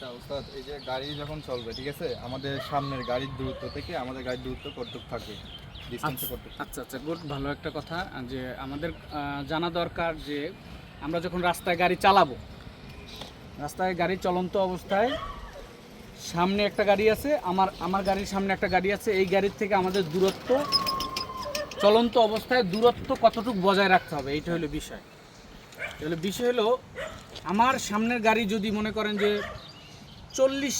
আচ্ছা ওস্তাদ এই যে গাড়ি যখন চলবে ঠিক আছে? আমাদের সামনের গাড়ির দূরত্ব থেকে আমাদের গাড়ির দূরত্ব কতটুকু থাকবে? ডিস্টেন্সে আচ্ছা আচ্ছা গুড ভালো একটা কথা। যে আমাদের জানা দরকার যে আমরা যখন রাস্তায় গাড়ি চালাবো রাস্তায় গাড়ি চলন্ত অবস্থায় সামনে একটা গাড়ি আছে আমার আমার গাড়ির সামনে একটা গাড়ি আছে এই গাড়ির থেকে আমাদের দূরত্ব চলন্ত অবস্থায় দূরত্ব কতটুকু বজায় রাখতে হবে এইটা হলো বিষয়। তাহলে বিষয় হলো আমার সামনের গাড়ি যদি মনে করেন যে চল্লিশ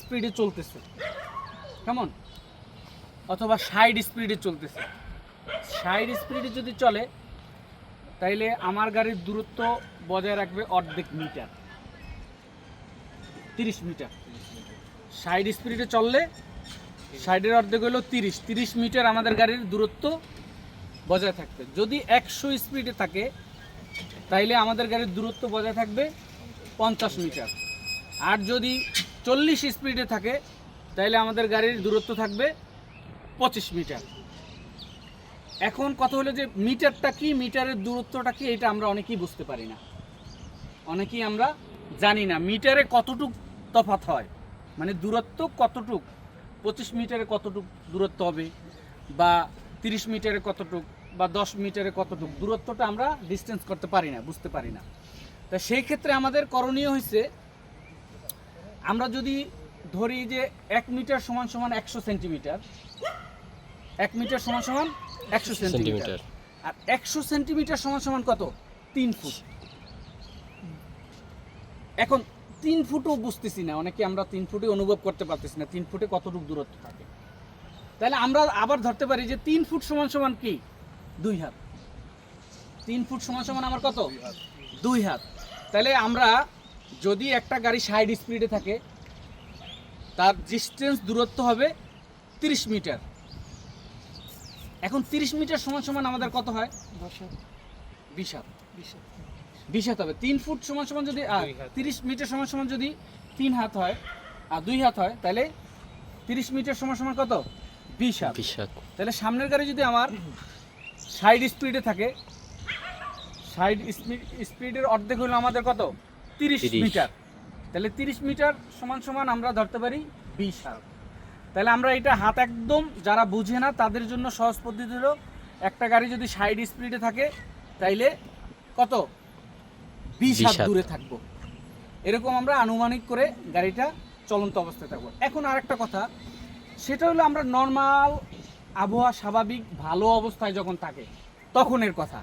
স্পিডে চলতেছে। কেমন? অথবা সাইড স্পিডে চলতেছে। সাইড স্পিডে যদি চলে, তাইলে আমার গাড়ির দূরত্ব বজায় রাখবে অর্ধেক মিটার। তিরিশ মিটার। সাইড স্পিডে চললে সাইডের অর্ধেক হলো তিরিশ। তিরিশ মিটার আমাদের গাড়ির দূরত্ব বজায় থাকবে। যদি একশো স্পিডে থাকে, তাইলে আমাদের গাড়ির দূরত্ব বজায় থাকবে পঞ্চাশ মিটার। আর যদি চল্লিশ স্পিডে থাকে তাহলে আমাদের গাড়ির দূরত্ব থাকবে পঁচিশ মিটার। এখন কথা হলো যে মিটারটা কি, মিটারের দূরত্বটা কি, এটা আমরা অনেকেই বুঝতে পারি না। অনেকেই আমরা জানি না মিটারে কতটুক তফাৎ হয়। মানে দূরত্ব কতটুক, পঁচিশ মিটারে কতটুক দূরত্ব হবে, বা তিরিশ মিটারে কতটুক, বা দশ মিটারে কতটুক, দূরত্বটা আমরা ডিস্টেন্স করতে পারি না, বুঝতে পারি না। তা সেই ক্ষেত্রে আমাদের করণীয় হয়েছে আমরা যদি ধরি যে এক মিটার সমান সমান একশো সেন্টিমিটার এক মিটার সমান সমান একশো সেন্টিমিটার। আর একশো সেন্টিমিটার সমান সমান কত? তিন ফুট। এখন তিন ফুটও বুঝতেছি না অনেকে আমরা তিন ফুটে অনুভব করতে পারতেছি না তিন ফুটে কতটুকু দূরত্ব থাকে। তাহলে আমরা আবার ধরতে পারি যে তিন ফুট সমান সমান কি? দুই হাত। তিন ফুট সমান সমান আমার কত? দুই হাত। তাহলে আমরা যদি একটা গাড়ি সাইড স্পিডে থাকে তার ডিস্টেন্স দূরত্ব হবে তিরিশ মিটার। এখন তিরিশ মিটার সমান সমান আমাদের কত হয়? বিশ হাত। বিশ হাত। হবে। তিন ফুট সমান সমান যদি তিরিশ মিটার সমান সমান যদি তিন হাত হয় আর দুই হাত হয় তাহলে তিরিশ মিটার সমান সমান কত? বিশ হাত। বিশাল তাহলে সামনের গাড়ি যদি আমার সাইড স্পিডে থাকে ষাট স্পিডের অর্ধেক হলো আমাদের কত? তিরিশ মিটার। তাহলে তিরিশ মিটার সমান সমান আমরা ধরতে পারি বিশ হাত। তাহলে আমরা এটা হাত একদম যারা বুঝে না তাদের জন্য সহজ পদ্ধতি হলো একটা গাড়ি যদি ষাট স্পিডে থাকে তাইলে কত? বিশ হাত হাত। দূরে থাকব। এরকম আমরা আনুমানিক করে গাড়িটা চলন্ত অবস্থায় থাকব। এখন আরেকটা কথা সেটা হলো আমরা নর্মাল আবহাওয়া স্বাভাবিক ভালো অবস্থায় যখন থাকে তখনের কথা।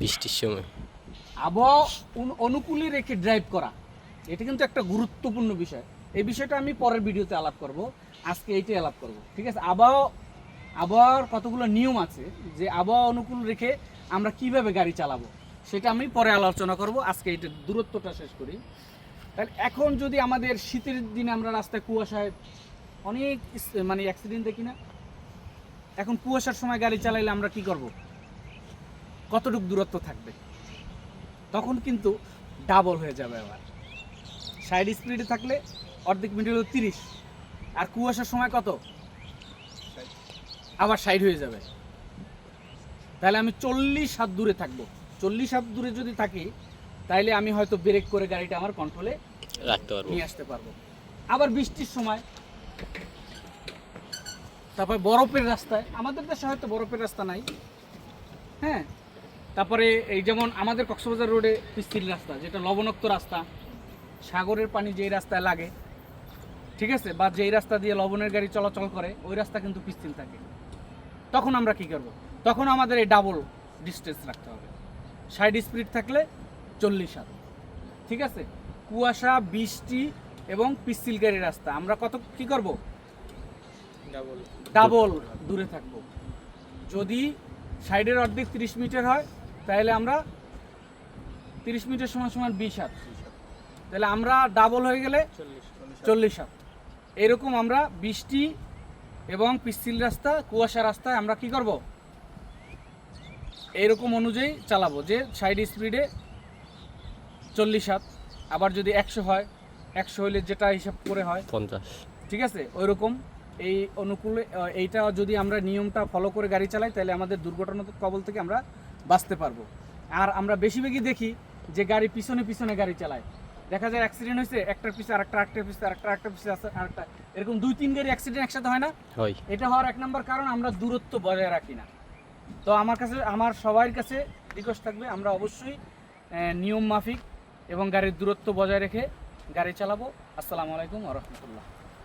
বৃষ্টির সময়। আবহাওয়া অনু- অনুকূলে রেখে ড্রাইভ করা। এটা কিন্তু একটা গুরুত্বপূর্ণ বিষয়। এই বিষয়টা আমি পরের ভিডিওতে আলাপ করব। আজকে এইটাই আলাপ করব। ঠিক আছে? আবহাওয়া আবহাওয়ার কতগুলো নিয়ম আছে যে আবহাওয়া অনুকূল রেখে আমরা কীভাবে গাড়ি চালাবো, সেটা আমি পরে আলোচনা করব। আজকে এইটা দূরত্বটা শেষ করি। তাহলে এখন যদি আমাদের শীতের দিনে আমরা রাস্তায় কুয়াশায় অনেক মানে অ্যাক্সিডেন্ট দেখি না, এখন কুয়াশার সময় গাড়ি চালাইলে আমরা কি করব? কতটুকু দূরত্ব থাকবে? তখন কিন্তু ডাবল হয়ে যাবে আবার ষাট স্পিডে থাকলে অর্ধেক মিনিট হলো তিরিশ। আর কুয়াশার সময় কত? আবার সাইড হয়ে যাবে। তাহলে আমি চল্লিশ হাত দূরে থাকব। চল্লিশ হাত দূরে যদি থাকি তাইলে আমি হয়তো ব্রেক করে গাড়িটা আমার কন্ট্রোলে রাখতে পারব। নিয়ে আসতে পারব। আবার বৃষ্টির সময় তারপরে বরফের রাস্তায় আমাদের দেশে হয়তো বরফের রাস্তা নাই। হ্যাঁ? তারপরে এই যেমন আমাদের কক্সবাজার রোডে পিস্তিল রাস্তা যেটা লবণাক্ত রাস্তা সাগরের পানি যেই রাস্তায় লাগে ঠিক আছে? বা যেই রাস্তা দিয়ে লবণের গাড়ি চলাচল করে ওই রাস্তা কিন্তু পিস্তিল থাকে। তখন আমরা কি করব? তখন আমাদের এই ডাবল ডিস্টেন্স রাখতে হবে। সাইড স্পিড থাকলে চল্লিশ হাত। ঠিক আছে? কুয়াশা বৃষ্টি এবং পিস্তিল গাড়ি রাস্তা। আমরা কত কি করব? ডাবল ডাবল দূরে থাকব। যদি সাইডের অর্ধেক তিরিশ মিটার হয় তাহলে আমরা তিরিশ মিনিটের সমান সমান বিশ হাত। তাহলে আমরা ডাবল হয়ে গেলে চল্লিশ হাত। এরকম আমরা বৃষ্টি এবং পিস্তিল রাস্তা কুয়াশা রাস্তায় আমরা কি করব? এরকম অনুযায়ী চালাবো যে সাইড স্পিডে চল্লিশ হাত আবার যদি একশো হয় একশো হইলে যেটা হিসাব করে হয় পঞ্চাশ। ঠিক আছে? ওই রকম এই অনুকূলে এইটা যদি আমরা নিয়মটা ফলো করে গাড়ি চালাই তাহলে আমাদের দুর্ঘটনার কবল থেকে আমরা বাঁচতে পারব। আর আমরা বেশি বেশিরভাগই দেখি যে গাড়ি পিছনে পিছনে গাড়ি চালায়। দেখা যায় অ্যাক্সিডেন্ট হয়েছে একটার পিছে আরেকটা আরেকটার পিছে আরেকটা আরেকটার পিছে আছে আরেকটা। এরকম দুই তিন গাড়ি অ্যাক্সিডেন্ট একসাথে হয় না? হয়। এটা হওয়ার এক নম্বর কারণ আমরা দূরত্ব বজায় রাখি না। তো আমার কাছে আমার সবার কাছে রিকোয়েস্ট থাকবে আমরা অবশ্যই নিয়ম মাফিক এবং গাড়ির দূরত্ব বজায় রেখে গাড়ি চালাবো। আসসালামু আলাইকুম রহমতুল্লাহ।